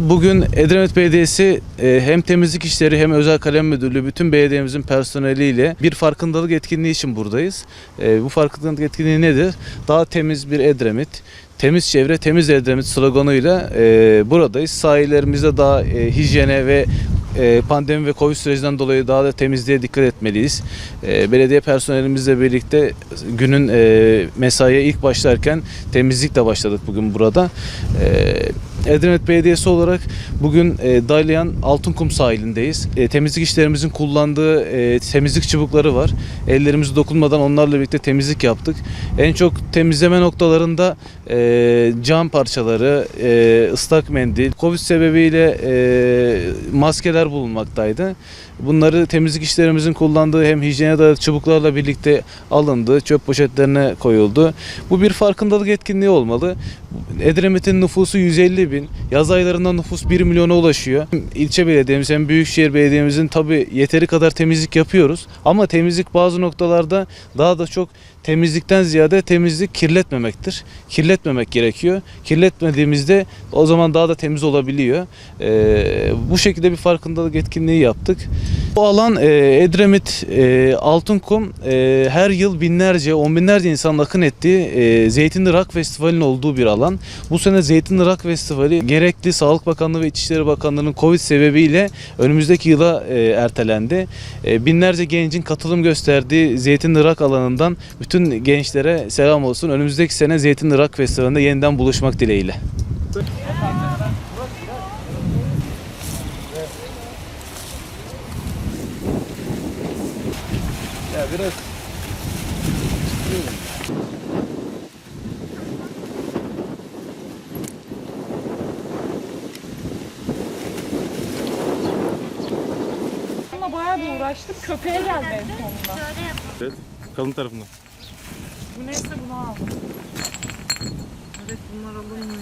Bugün Edremit Belediyesi e, hem temizlik işleri hem özel kalem müdürlüğü bütün belediyemizin personeliyle bir farkındalık etkinliği için buradayız. E, Bu farkındalık etkinliği nedir? Daha temiz bir Edremit, temiz çevre, temiz Edremit sloganıyla e, buradayız. Sahillerimizde daha hijyene ve e, pandemi ve Covid sürecinden dolayı daha da temizliğe dikkat etmeliyiz. E, Belediye personelimizle birlikte günün e, mesaiye ilk başlarken temizlikle başladık bugün burada. E, Belediyesi olarak bugün e, Dalyan Altınkum sahilindeyiz. E, temizlik işlerimizin kullandığı e, temizlik çubukları var. Ellerimizi dokunmadan onlarla birlikte temizlik yaptık. En çok temizleme noktalarında cam parçaları, e, ıslak mendil, Covid sebebiyle maskeler bulunmaktaydı. Bunları temizlik işlerimizin kullandığı hem hijyene dayalı çubuklarla birlikte alındı, çöp poşetlerine koyuldu. Bu bir farkındalık etkinliği olmalı. Edremit'in nüfusu 150 bin. Yaz aylarında nüfus 1 milyona ulaşıyor. İlçe belediyemiz hem büyükşehir belediyemizin tabi yeteri kadar temizlik yapıyoruz. Ama temizlik bazı noktalarda daha da çok temizlikten ziyade temizlik kirletmemektir. Kirletmemek gerekiyor. Kirletmediğimizde o zaman daha da temiz olabiliyor. Ee, bu şekilde bir farkındalık etkinliği yaptık. Bu alan e, Edremit, e, Altınkum e, her yıl binlerce, on binlerce insanın akın ettiği e, Zeytinli Rock Festivali'nin olduğu bir alan. Bu sene Zeytinli Rock Festivali gerekli Sağlık Bakanlığı ve İçişleri Bakanlığı'nın Covid sebebiyle önümüzdeki yıla e, ertelendi. E, binlerce gencin katılım gösterdiği Zeytinli Rock alanından bütün gençlere selam olsun. Önümüzdeki sene Zeytinli Rock Festivali'nde yeniden buluşmak dileğiyle. Ya biraz Bununla bayağı bir uğraştım. Köpeğe geldi en sonunda. Evet, kalın tarafından. Bu neyse bunu aldım. Evet bunlar alınmıyor.